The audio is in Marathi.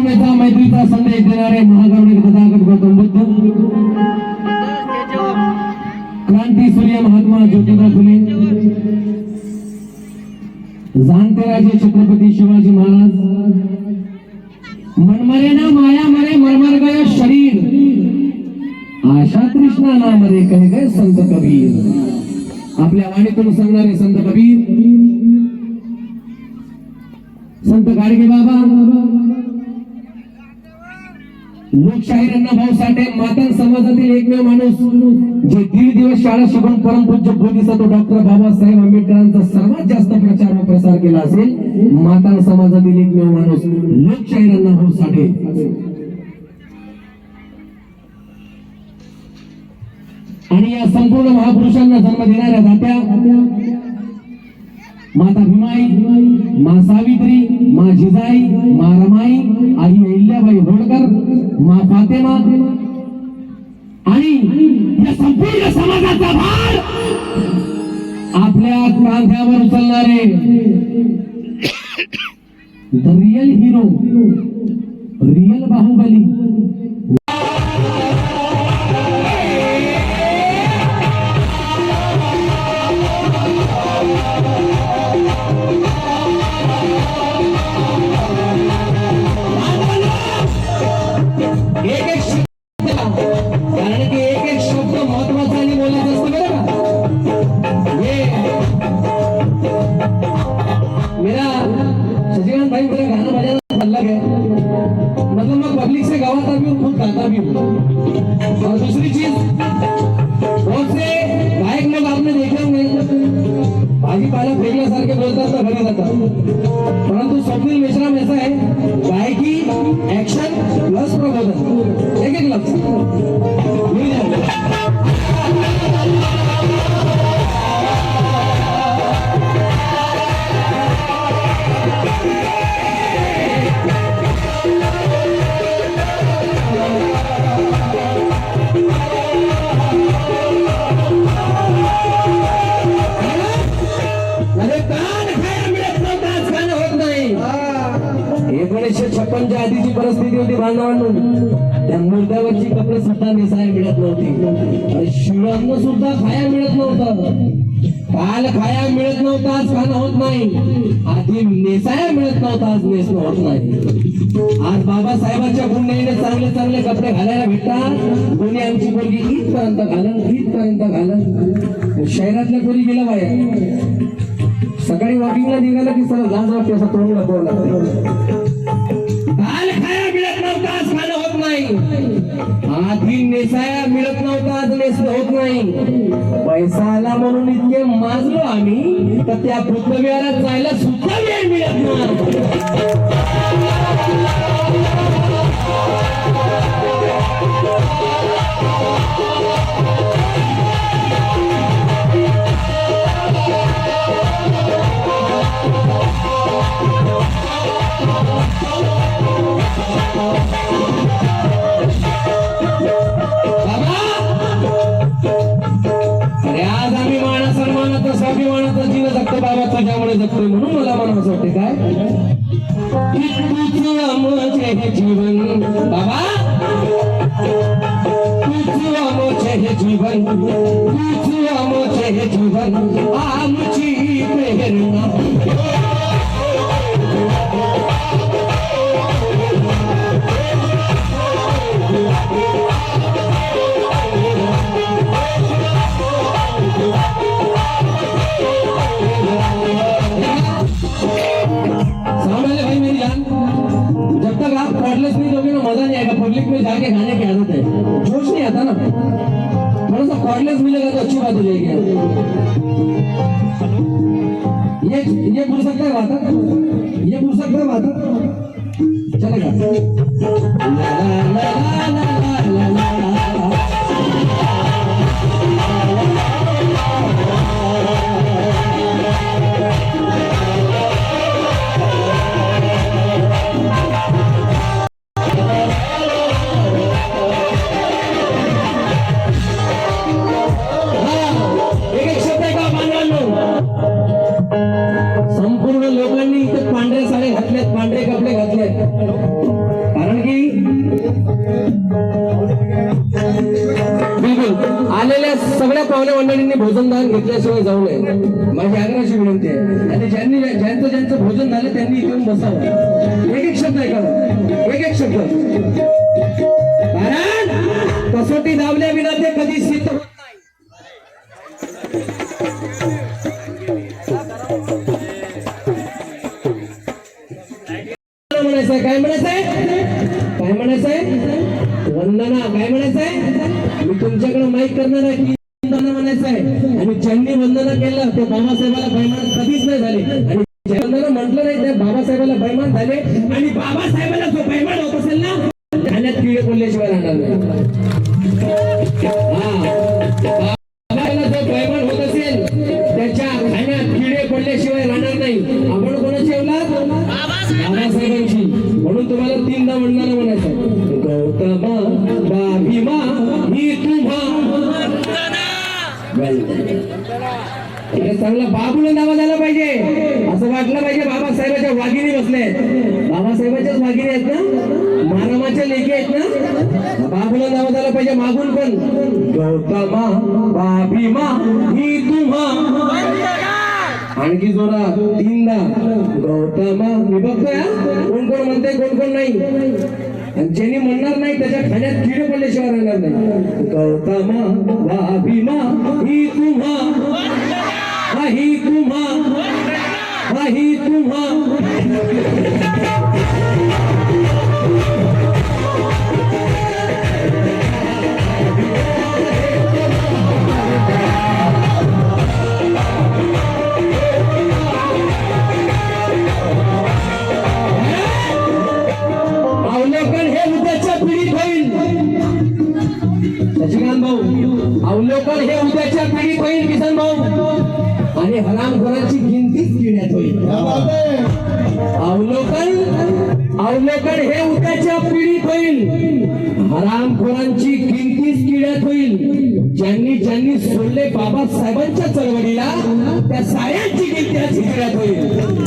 करुणेचा मैत्रीचा संदेश देणारे महागौरव तथागत गौतम बुद्ध. क्रांती सूर्य महात्मा ज्योतिबा फुले. जाणते राजे छत्रपती शिवाजी महाराज. मनमरे ना माया मरे मरमर गय शरीर. आशा कृष्णा ना मरे कह गए संत कबीर. आपल्या वाणीतून सांगणारे संत कबीर. संत गाडगे बाबा. लोकशाहीर भाऊ साठे मातन समाजातील एकमेव माणूस जे दीड दिवस शाळा शिकून परमपूज्य बोधिसत्व डॉक्टर बाबासाहेब आंबेडकरांचा सर्वात जास्त प्रचार व प्रसार केला असेल मातन समाजातील एकमेव माणूस लोकशाहीर भाऊ साठे. आणि या संपूर्ण महापुरुषांना जन्म देणाऱ्या दात्या माता भीमाई मा सावित्री मा जिजाई मा रमाई आई अहिल्याबाई होळकर मा फातेमा आणि या संपूर्ण समाजाचा भार आपल्या कांद्यावर उचलणारे the real hero real Baahubali हूँ और दूसरी चीज बहुत से गायक लोग आपने देखे होंगे भाजीपाला फेकल्यासारखे बोलतात तर घरी जातात होती बांधवांनो त्या मुद्द्यावरची कपडे सुद्धा नेसायला मिळत नव्हती. आणि शिळांना सुद्धा खाया मिळत नव्हतं. काल खाया मिळत नव्हता आज खाणं होत नाही. आधी नेसाया मिळत नव्हता आज नेसणं होत नाही. आज बाबासाहेबांच्या पुण्याने चांगले चांगले कपडे घालायला भेटतात. कोणी आमची मुलगी ईदपर्यंत घालन ईदपर्यंत घालन. शहरातल्या कोणी गेलं बाहेर सकाळी वॉकिंगला निघालं की सर लाज वाटते असं तोंड लपवावं नाही आधी नेसाया मिळत नव्हता आज नेसणं होत नाही. पैसा आला म्हणून इतके माजलो आम्ही तर त्या बुद्धविहारात जायला सुद्धा वेळ मिळत नाही. तुझ्यामुळे जगतोय म्हणून मला म्हणावं वाटते काय? की हे जीवन. बाबा! हे जीवन. हे जीवन. आमची प्रेरणा. जब तक नहीं दोगे ना मजा नहीं आएगा पब्लिक में जाके खाने की आदत है जोश नहीं आता ना. थोड़ा सा कॉर्डलेस मिलेगा तो अच्छी बात हो जाएगी ये ये पूछ सकता है बात ये पूछ सकता है बात चलेगा पांढरे कपडे घातले. कारण की बिलकुल आलेल्या सगळ्या पाहुण्या मंडळींनी भोजन दान घेतल्याशिवाय जाऊ नये. माझी आग्रहाची विनंती आहे. आणि ज्यांनी ज्यांचं ज्यांचं भोजन झालं त्यांनी येऊन बसावं. एक एक शब्द ऐकावा एक एक शब्द. कारण कसोटी दाबल्या विना ते कधी सिद्ध होत म्हणायचं? म्हणायचंय काय म्हणायचंय? काय म्हणायचंय? वंदना काय म्हणायचंय? मी तुमच्याकडे माहीत करणार आहे की वंदना म्हणायचंय. आणि ज्यांनी वंदना केलं ते बाबासाहेबाला बैमान कधीच नाही झाले. आणि वंदना म्हटलं नाही त्या बाबासाहेबाला बैमान झाले. आणि बाबासाहेबाला जो बैमान होत असेल ना खाण्यात किडे बोलल्याशिवाय राहणार नाही. बाबाला जो बैमान होत असेल त्याच्या खाण्यात किडे पडल्याशिवाय राहणार नाही. तिथे चांगला बाबूला नावा झाला पाहिजे. असं वाटलं पाहिजे बाबासाहेबाच्या वाघिणी बसले. बाबासाहेबाच्याच वाघिणी आहेत ना? मारामाच्या लेखी आहेत ना? बाबूला नाव झालं पाहिजे मागून पण. गौतमा बाभीमा ही तुम्हा आणखी जोरा तीनदा. गौतमा मी बघतोय कोण कोण म्हणते कोण कोण नाही. आणि ज्यांनी म्हणणार नाही त्याच्या खाण्यात किडे पडल्याशिवाय राहणार नाही. गौतमा वा भीमा नाही तुम्हा अवलोकन हे उद्याच्या पिढीत होईल. शशिकांत भाऊ अवलोकन हे उद्याच्या पिढीत होईल किसन भाऊ. आणि हरामखोराची गिनतीच घेण्यात होईल. अवलोकन अवलोकन हे उद्याच्या पिढीत होईल. हरामखोरांची किंमतीच किड्यात होईल. ज्यांनी ज्यांनी सोडले बाबासाहेबांच्या चळवळीला त्या साऱ्यांची किंमती किड्यात होईल.